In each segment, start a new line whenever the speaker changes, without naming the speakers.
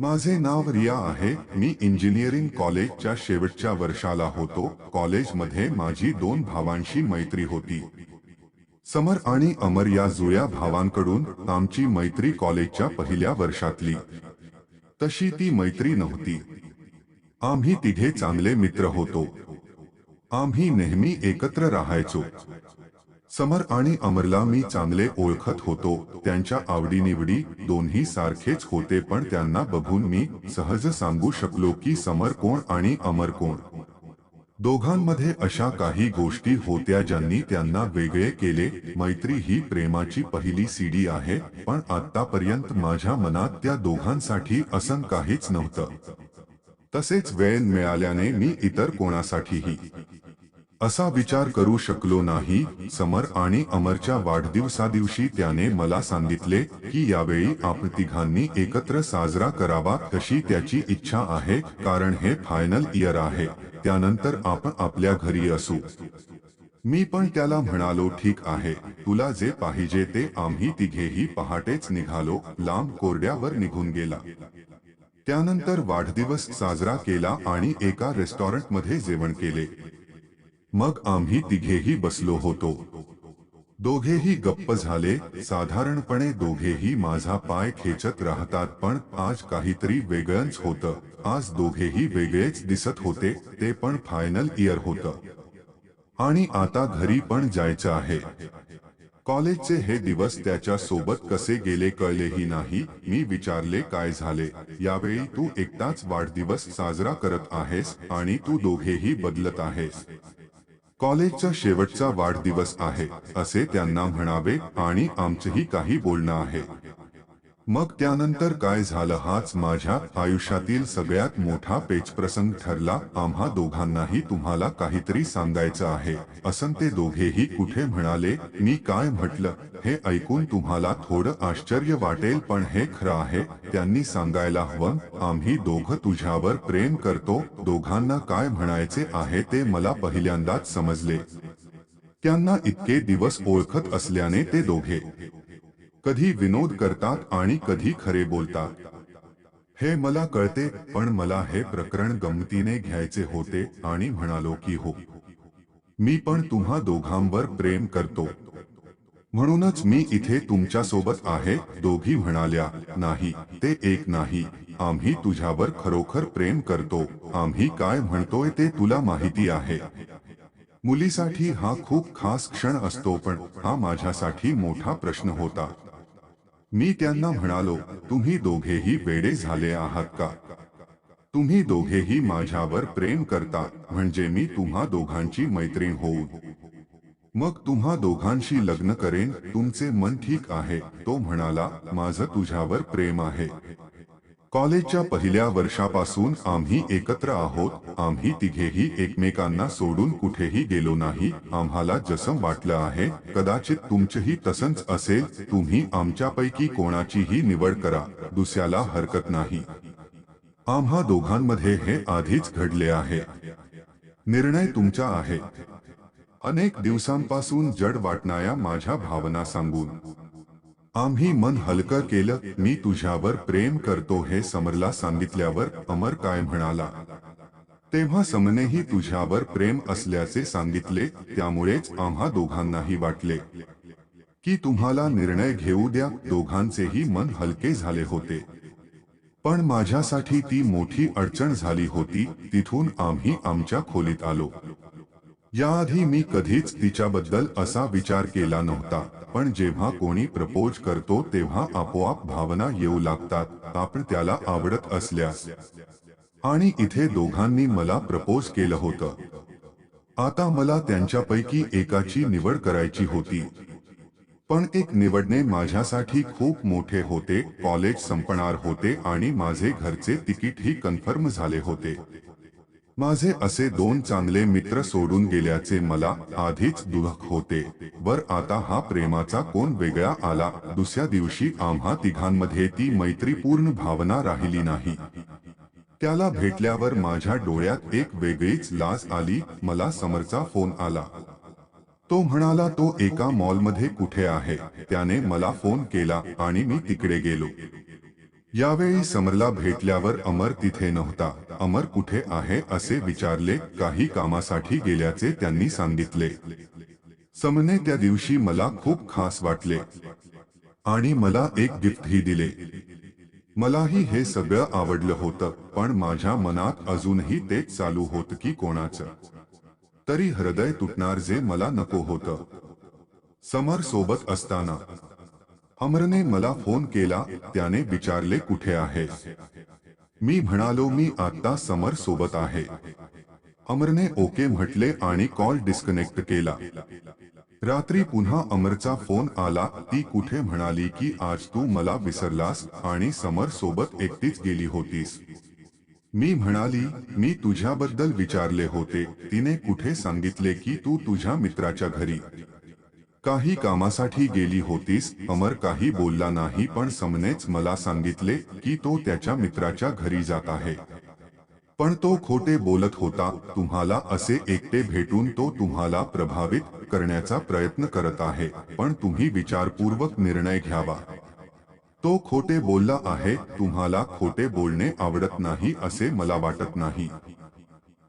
माझे नाव रिया आहे. मी इंजिनिअरिंग कॉलेजच्या शेवटच्या वर्षाला होतो. कॉलेजमध्ये माझी दोन भावांशी मैत्री होती. समर आणि अमर या जुळ्या भावांकडून आमची मैत्री कॉलेजच्या पहिल्या वर्षातली. तशी ती मैत्री नव्हती. आम्ही तिघे चांगले मित्र होतो. आम्ही नेहमी एकत्र राहायचो. समर आणि अमरला मी चांगले ओळखत होतो. त्यांच्या आवडीनिवडी दोन्ही सारखेच होते पण त्यांना बघून मी सहज सांगू शकलो की समर कोण आणि अमर कोण. दोघांमध्ये अशा काही गोष्टी होत्या ज्यांनी त्यांना वेगळे केले. मैत्री ही प्रेमाची पहिली सीडी आहे पण आतापर्यंत माझ्या मनात त्या दोघांसाठी असं काहीच नव्हतं. तसेच वेळ मिळाल्याने मी इतर कोणासाठीही असा विचार करू शकलो नाही, समर आणि अमरच्या वाढदिवसादिवशी त्याने मला सांगितले की यावेळी आपण तिघांनी एकत्र साजरा करावा तशी त्याची इच्छा आहे, कारण हे फायनल इयर आहे. त्यानंतर आपण आपल्या घरी असू. मी पण त्याला म्हणालो, ठीक आहे, तुला जे पाहिजे ते आम्ही तिघेही पहाटेच निघालो, लांब कोरड्यावर निघून गेला. त्यानंतर वाढदिवस साजरा केला आणि एका रेस्टॉरंटमध्ये जेवण केले. मग आम्ही तिघेही बसलो होतो. दोघेही गप्प झाले. साधारणपणे दोघेही माझा पाय खेचत राहतात, पण आज काहीतरी वेगळंच होतं. आज दोघेही वेगळेच दिसत होते, ते पण फायनल इयर होतं. आणि आता घरी पण जायचं आहे. कॉलेजचे हे दिवस त्याच्या सोबत कसे गेले कळलेही नाही. मी विचारले, काय झाले? यावेळी तू एकटाच वाढदिवस साजरा करत आहेस आणि तू दोघेही बदलत आहेस. कॉलेजचा शेवटचा वाढदिवस आहे असे त्यांना म्हणावे आणि आमचंही काही बोलणं आहे. मग त्यानंतर काय झालं हाच माझ्या आयुष्यातील सगळ्यात मोठा पेचप्रसंग ठरला. आम्हा दोघांनाही तुम्हाला काहीतरी सांगायचं आहे. असं ते दोघेही कुठे म्हणाले, मी काय म्हटलं? हे ऐकून तुम्हाला थोडं आश्चर्य वाटेल, पण हे खरं आहे. त्यांनी सांगायला हवं, आम्ही दोघं तुझ्यावर प्रेम करतो. दोघांना काय म्हणायचे आहे ते मला पहिल्यांदाच समजले. त्यांना इतके दिवस ओळखत असल्याने ते दोघे कधी विनोद करतात आणि कधी खरे बोलतात. हे मला कळते पण मला हे प्रकरण गमतीने घ्यायचे होते आणि म्हणालो की हो. मी पण तुम्हा दोघांवर प्रेम करतो. म्हणूनच मी इथे तुमच्यासोबत आहे दोघी म्हणाल्या नाही ते एक नाही आम्ही तुझ्यावर खरोखर प्रेम करतो आम्ही काय म्हणतोय ते तुला माहिती आहे. मुलीसाठी हा खूप खास क्षण असतो पण हा माझ्यासाठी मोठा प्रश्न होता. मी म्हणालो, तुम्ही दोघेही वेडे झाले आहात का? तुम्ही दोघेही माझ्यावर प्रेम करता, म्हणजे मी तुम्हा दोघांची मैत्रीण होऊ मग तुम्हा दोघांशी लग्न करेन, तुमचे मन ठीक आहे. तो म्हणाला, माझं तुझ्यावर प्रेम आहे. कॉलेजच्या पहिल्या वर्षापासून आम्ही एकत्र आहोत. आम्ही तिघेही एकमेकांना सोडून कुठेही गेलो नाही. आम्हाला जसं वाटलं आहे, कदाचित तुमचंही तसंच असेल. तुम्ही आमच्यापैकी कोणाचीही निवड करा. दुसऱ्याला हरकत नाही. आम्हा दोघांमध्ये हे आधीच घडले आहे. निर्णय तुमचा आहे. अनेक दिवसांपासून जड वाटणाऱ्या माझ्या भावना सांगून. आम्ही मन हलकं केलं. मी तुझ्यावर प्रेम करतो हे समरला सांगितल्यावर अमर काय म्हणाला? तेव्हा समनेही तुझ्यावर प्रेम असल्याचे सांगितले. त्यामुळेच आम्हा दोघांनाही वाटले की तुम्हाला निर्णय घेऊ द्या. दोघांचेही मन हलके झाले होते. पण माझ्यासाठी ती मोठी अडचण झाली होती. तिथून आम्ही आमच्या खोलीत आलो. याआधी मी कधीच तिच्याबद्दल असा विचार केला नव्हता पण जेव्हा कोणी प्रपोज करतो तेव्हा आपोआप भावना येऊ लागतात आपण त्याला आवडत असल्यास. आणि इथे दोघांनी मला प्रपोज केलं होतं. आता मला त्यांच्यापैकी एकाची निवड करायची होती. पण एक निवडणे माझ्यासाठी खूप मोठे होते कॉलेज संपणार होते आणि माझे घरचे तिकीटही कन्फर्म झाले होते. माझे असे दोन चांगले मित्र सोडून गेल्याचे मला आधीच दुःख होते. वर आता हा प्रेमाचा कोण वेगळा आला? दुसऱ्या दिवशी आम्हा तिघांमध्ये ती मैत्रीपूर्ण भावना राहिली नाही. त्याला भेटल्यावर माझ्या डोळ्यात एक वेगळीच लाज आली. मला समरचा फोन आला. तो म्हणाला तो एका मॉलमध्ये कुठे आहे? त्याने मला फोन केला आणि मी तिकडे गेलो. यावेळी समरला भेटल्यावर अमर तिथे नव्हता. अमर कुठे आहे असे विचारले. काही कामासाठी गेल्याचे त्यांनी सांगितले. समने त्या दिवशी मला खूप खास वाटले. आणि मला एक गिफ्टही दिले. मलाही हे सगळं आवडलं होतं पण माझ्या मनात अजूनही तेच चालू होत की कोणाचं. तरी हृदय तुटणार जे मला नको होतं. समर सोबत असताना. अमरने मला फोन केला त्याने विचारले कुठे आहे मी म्हणालो, मी आता समर सोबत आहे. अमरने ओके म्हटले आणि कॉल डिस्कनेक्ट केला. रात्री पुन्हा अमरचा फ़ोन आला, ती कुठे म्हणाली की आज तू मला विसरलास आणि समर सोबत एकटीच गेली होतीस. मी म्हणाली, मी तुझ्याबद्दल विचारले होते, तिने कुठे सांगितले की तू तुझ्या मित्राच्या घरी. काही कामासाठी गेली होतीस, अमर काही बोलला नाही, पण समनेच मला सांगितले की तो त्याच्या मित्राच्या घरी जात आहे. पण तो खोटे बोलत होता, तुम्हाला असे एकटे भेटून तो तुम्हाला प्रभावित करण्याचा प्रयत्न करत आहे, पण तुम्ही विचारपूर्वक निर्णय घ्यावा. तो खोटे बोलला आहे, तुम्हाला खोटे बोलणे आवडत नाही, असे मला वाटत नाही.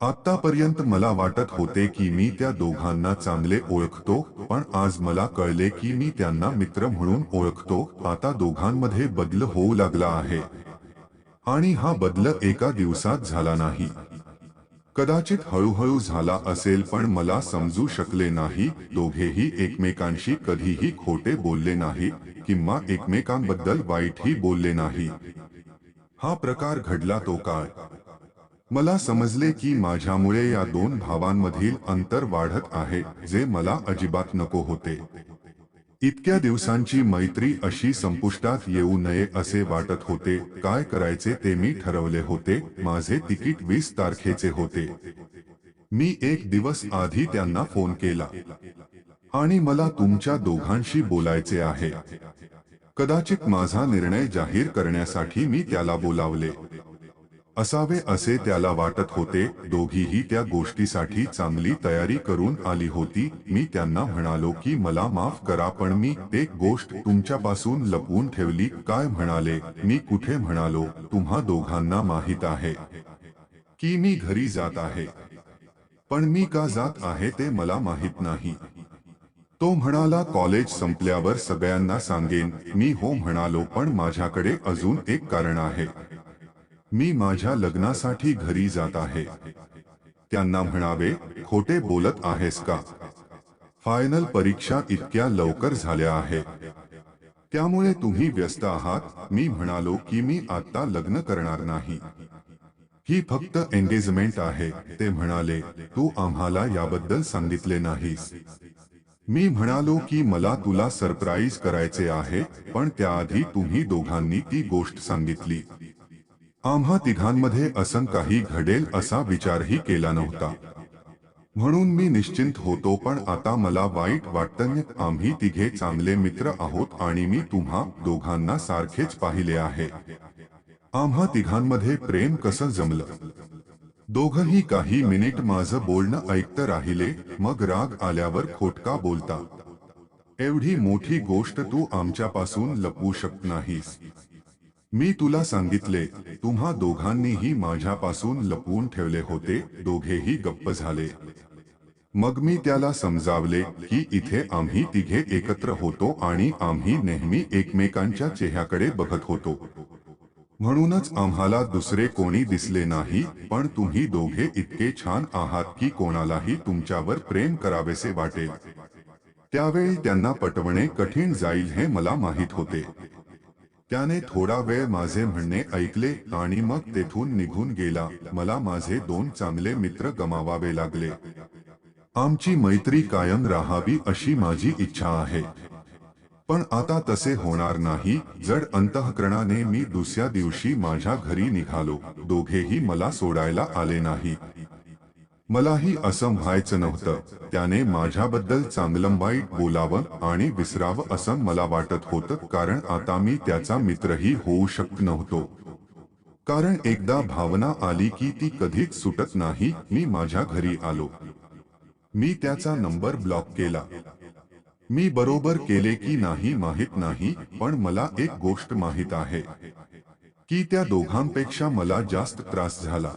आतापर्यंत मला वाटत होते की मी त्या दोघांना चांगले ओळखतो, पण आज मला कळले की मी त्यांना मित्र म्हणून ओळखतो. आता दोघांमध्ये बदल होऊ लागला आहे. आणि हा बदल एका दिवसात झाला नाही. कदाचित हळूहळू झाला असेल, पण मला समजू शकले नाही. दोघेही एकमेकांशी कधीही खोटे बोलले नाही, किंवा एकमेकांबद्दल वाईटही बोलले नाही. हा प्रकार घडला तो काळ. मला समजले की माझ्यामुळे या दोन भावांमधील अंतर वाढत आहे, जे मला अजिबात नको होते. इतक्या दिवसांची मैत्री अशी संपुष्टात येऊ नये असे वाटत होते. काय करायचे ते मी ठरवले होते. माझे तिकीट वीस तारखेचे होते. मी एक दिवस आधी त्यांना फ़ोन केला. आणि मला तुमच्या दोघांशी बोलायचे आहे. कदाचित माझा निर्णय जाहीर करण्यासाठी मी त्याला बोलावले. असावे असे त्याला वाटत होते, दोघीही त्या गोष्टीसाठी चांगली तयारी करून आली होती. मी त्यांना म्हणालो की, मला माफ़ करा, पण मी एक गोष्ट तुमच्यापासून लपवून ठेवली. काय म्हणाले? मी कुठे म्हणालो? तुम्हा दोघांना माहित आहे की मी घरी जात आहे. पण मी का जात आहे ते मला माहित नाही. तो म्हणाला, कॉलेज संपल्यावर सगळ्यांना सांगेन. मी हो म्हणालो, पण माझ्याकडे अजून एक कारण आहे. मी माझ्या लग्नासाठी घरी जात आहे. त्यांना म्हणावे, खोटे बोलत आहेस का? फायनल परीक्षा इतक्या लवकर झाल्या आहेत त्यामुळे तुम्ही व्यस्त आहात. मी म्हणालो की मी आता लग्न करणार नाही. ही फक्त एंगेजमेंट आहे. ते म्हणाले, तू आम्हाला याबद्दल सांगितले नाहीस. मी म्हणालो की मला तुला सरप्राईज करायचे आहे, पण त्याआधी तुम्ही दोघांनी ती गोष्ट सांगितली. आम्हा तिघांमध्ये असं काही घडेल असा विचारही केला नव्हता. म्हणून मी निश्चिंत होतो, पण आता मला वाईट वाटतं आम्ही तिघे चांगले मित्र आहोत आणि मी तुम्हा दोघांना सारखेच पाहिले आहे. आम्हा तिघांमध्ये प्रेम कसं जमलं? दोघही काही मिनिट माझं बोलणं ऐकत राहिले, मग राग आल्यावर खोटका बोलता. एवढी मोठी गोष्ट तू आमच्यापासून लपवू शकत नाहीस. मी तुला सांगितले, तुम्हा दोघांनीही माझ्यापासून लपवून ठेवले होते, दोघेही गप्प झाले. मग मी त्याला समजावले की इथे आम्ही तिघे एकत्र होतो आणि आम्ही नेहमी एकमेकांच्या चेहऱ्याकडे बघत होतो. म्हणूनच आम्हाला दुसरे कोणी दिसले नाही, पण तुम्ही दोघे इतके छान आहात की कोणालाही तुमच्यावर प्रेम करावेसे वाटेल. त्यावेळी त्यांना पटवणे कठीण जाईल हे मला माहीत होते. त्याने थोडा वेळ माझे म्हणणे ऐकले आणि मग तेथून निघून गेला. मला माझे दोन चांगले मित्र गमावावे लागले. आमची मैत्री कायम राहावी अशी माझी इच्छा आहे. पण आता तसे होणार नाही. जड अंतःकरणाने मी दुसऱ्या दिवशी माझ्या घरी निघालो. दोघेही मला सोडायला आले नाही. मलाही असं व्हायचं नव्हतं. त्याने माझ्याबद्दल चांगलं वाईट बोलावं आणि विसरावं असं मला वाटत होतं कारण आता मी त्याचा मित्रही होऊ शकत नव्हतो. कारण एकदा भावना आली की ती कधीच सुटत नाही मी माझ्या घरी आलो. मी त्याचा नंबर ब्लॉक केला. मी बरोबर केले की नाही माहीत नाही पण मला एक गोष्ट माहीत आहे की त्या दोघांपेक्षा मला जास्त त्रास झाला.